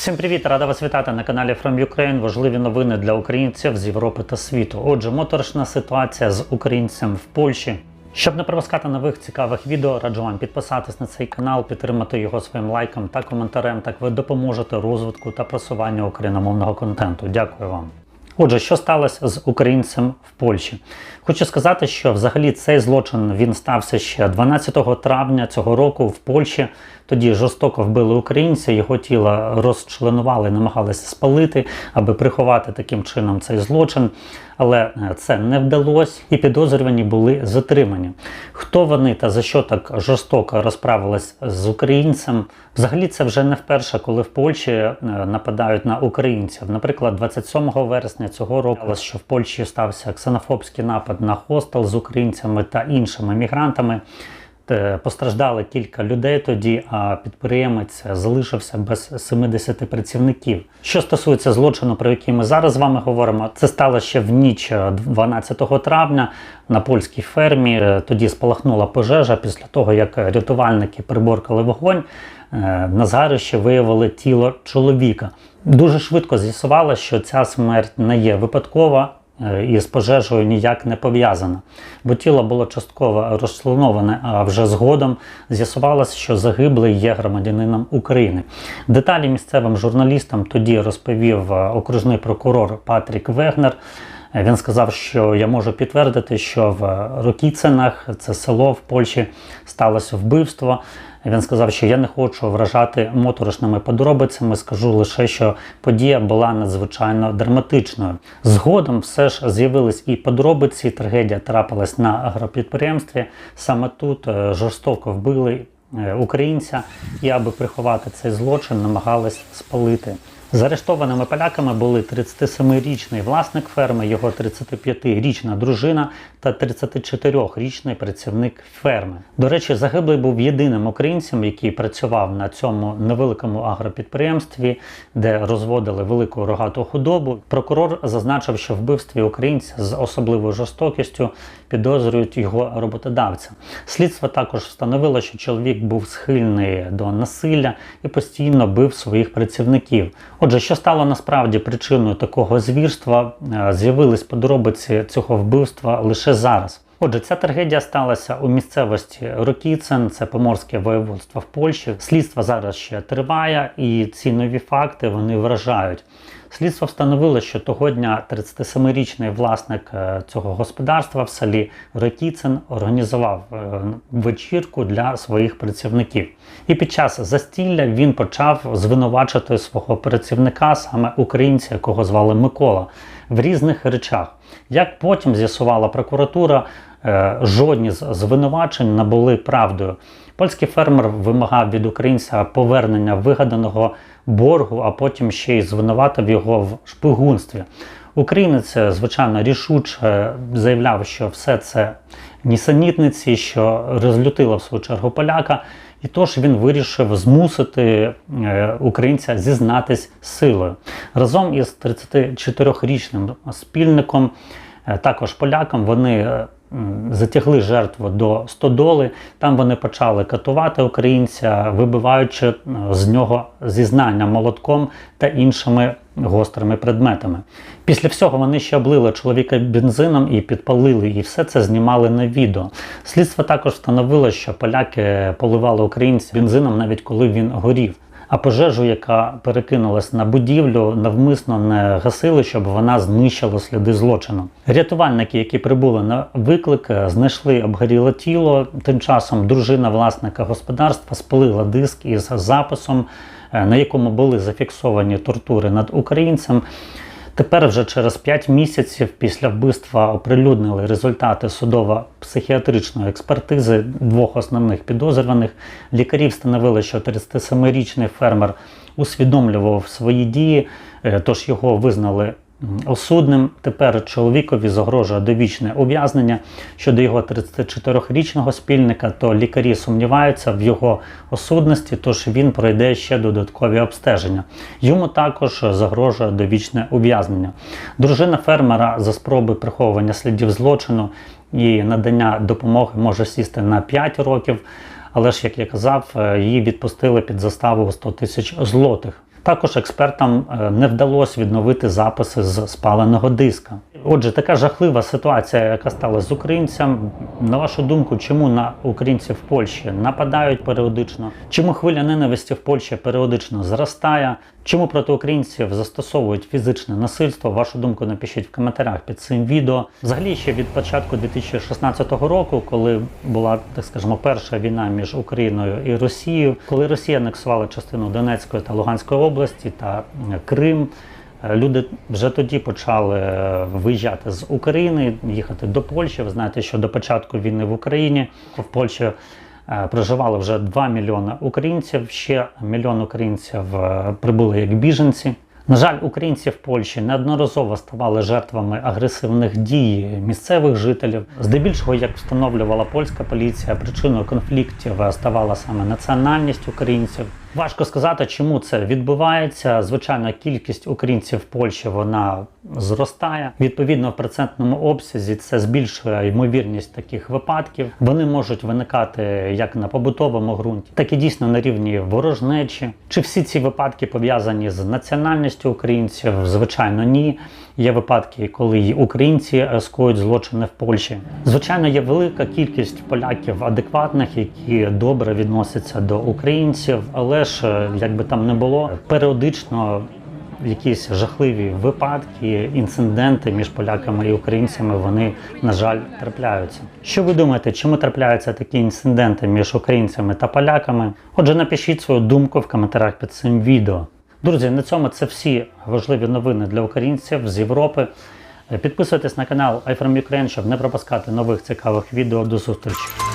Всім привіт! Рада вас вітати на каналі From Ukraine. Важливі новини для українців з Європи та світу. Отже, моторошна ситуація з українцем в Польщі. Щоб не пропускати нових цікавих відео, раджу вам підписатись на цей канал, підтримати його своїм лайком та коментарем. Так ви допоможете розвитку та просуванню україномовного контенту. Дякую вам. Отже, що сталося з українцем в Польщі? Хочу сказати, що взагалі цей злочин він стався ще 12 травня цього року в Польщі. Тоді жорстоко вбили українця, його тіло розчленували, намагалися спалити, аби приховати таким чином цей злочин. Але е, це не вдалося, і підозрювані були затримані. Хто вони та за що так жорстоко розправились з українцем? Взагалі, це вже не вперше, коли в Польщі е, нападають на українців. Наприклад, 27 вересня цього року, що в Польщі стався ксенофобський напад на хостел з українцями та іншими мігрантами. Е, Постраждали кілька людей тоді, а підприємець залишився без 70 працівників. Що стосується злочину, про який ми зараз з вами говоримо, це стало ще в ніч 12 травня на польській фермі. Е, Тоді спалахнула пожежа після того, як рятувальники приборкали вогонь. е, На згарищі виявили тіло чоловіка. Дуже швидко з'ясувалося, що ця смерть не є випадкова е, і з пожежею ніяк не пов'язана, бо тіло було частково розчленоване, а вже згодом з'ясувалося, що загиблий є громадянином України. Деталі місцевим журналістам тоді розповів е, окружний прокурор Патрік Вегнер. Е, Він сказав, що я можу підтвердити, що в Рокіцинах, це село в Польщі, сталося вбивство. Він сказав, що я не хочу вражати моторошними подробицями. Скажу лише, що подія була надзвичайно драматичною. Згодом все ж з'явились і подробиці. Трагедія трапилась на агропідприємстві. Саме тут е, жорстоко вбили е, українця, і аби приховати цей злочин, намагались спалити. Заарештованими поляками були 37-річний власник ферми, його 35-річна дружина та 34-річний працівник ферми. До речі, загиблий був єдиним українцем, який працював на цьому невеликому агропідприємстві, де розводили велику рогату худобу. Прокурор зазначив, що вбивстві українця з особливою жорстокістю підозрюють його роботодавця. Слідство також встановило, що чоловік був схильний до насилля і постійно бив своїх працівників. Отже, що стало насправді причиною такого звірства, е, з'явились подробиці цього вбивства лише зараз. Отже, ця трагедія сталася у місцевості Рокіцен, це поморське воєводство в Польщі. Слідство зараз ще триває, і ці нові факти вони вражають. Слідство встановило, що того дня 37-річний власник е, цього господарства в селі Рокіцин організував е, вечірку для своїх працівників. І під час застілля він почав звинувачити свого працівника, саме українця, якого звали Микола, в різних речах. Як потім з'ясувала прокуратура, жодні з звинувачень набули правдою. Польський фермер вимагав від українця повернення вигаданого боргу, а потім ще й звинуватив його в шпигунстві. Українець, звичайно, рішуче заявляв, що все це нісенітниці, що розлютило в свою чергу поляка. І тож він вирішив змусити е, українця зізнатись силою разом із 34-річним спільником, е, також поляком. Вони е, затягли жертву до стодоли. Там вони почали катувати українця, вибиваючи е, з нього зізнання молотком та іншими гострими предметами. Після всього вони ще облили чоловіка бензином і підпалили, і все це знімали на відео. Слідство також встановило, що поляки поливали українця бензином навіть коли він горів. А пожежу, яка перекинулась на будівлю, навмисно не гасили, щоб вона знищила сліди злочину. Рятувальники, які прибули на виклик, знайшли обгоріле тіло. Тим часом дружина власника господарства спалила диск із записом, е, на якому були зафіксовані тортури над українцем. Тепер вже через 5 місяців після вбивства оприлюднили результати судово-психіатричної експертизи двох основних підозрюваних. Лікарі встановили, що 37-річний фермер усвідомлював свої дії, е, тож його визнали осудним. Тепер чоловікові загрожує довічне ув'язнення. Щодо його 34-річного спільника, то лікарі сумніваються в його осудності, тож він пройде ще додаткові обстеження. Йому також загрожує довічне ув'язнення. Дружина фермера за спроби приховування слідів злочину і надання допомоги може сісти на 5 років. Але ж, як я казав, е, її відпустили під заставу у 100 тисяч злотих. Також експертам е, не вдалося відновити записи з спаленого диска. Отже, така жахлива ситуація, яка сталася з українцям. На вашу думку, чому на українців в Польщі нападають періодично? Чому хвиля ненависті в Польщі періодично зростає? Чому проти українців застосовують фізичне насильство? Вашу думку напишіть в коментарях під цим відео. Взагалі, ще від початку 2016 року, коли була так скажемо перша війна між Україною і Росією, коли Росія анексувала частину Донецької та Луганської області та Крим. Люди вже тоді почали е, виїжджати з України, їхати до Польщі. Ви знаєте, що до початку війни в Україні в Польщі е, проживало вже 2 мільйони українців. Ще мільйон українців е, прибули як біженці. На жаль, українці в Польщі неодноразово ставали жертвами агресивних дій місцевих жителів. Здебільшого, як встановлювала польська поліція, причиною конфліктів ставала саме національність українців. Важко сказати, чому це відбувається. Звичайно, кількість українців в Польщі вона зростає. Відповідно, в процентному обсязі це збільшує ймовірність таких випадків. Вони можуть виникати як на побутовому ґрунті, так і дійсно на рівні ворожнечі. Чи всі ці випадки пов'язані з національністю українців? Звичайно, ні. Є випадки, коли і українці скоюють злочини в Польщі. Звичайно, є велика кількість поляків адекватних, які добре відносяться до українців, але ж е, як би там не було, періодично якісь жахливі випадки, інциденти між поляками і українцями вони на жаль трапляються. Що ви думаєте, чому трапляються такі інциденти між українцями та поляками? Отже, напишіть свою думку в коментарях під цим відео. Друзі, на цьому це всі важливі новини для українців з Європи. Підписуйтесь на канал iFrom Ukraine, щоб не пропускати нових цікавих відео. До зустрічі!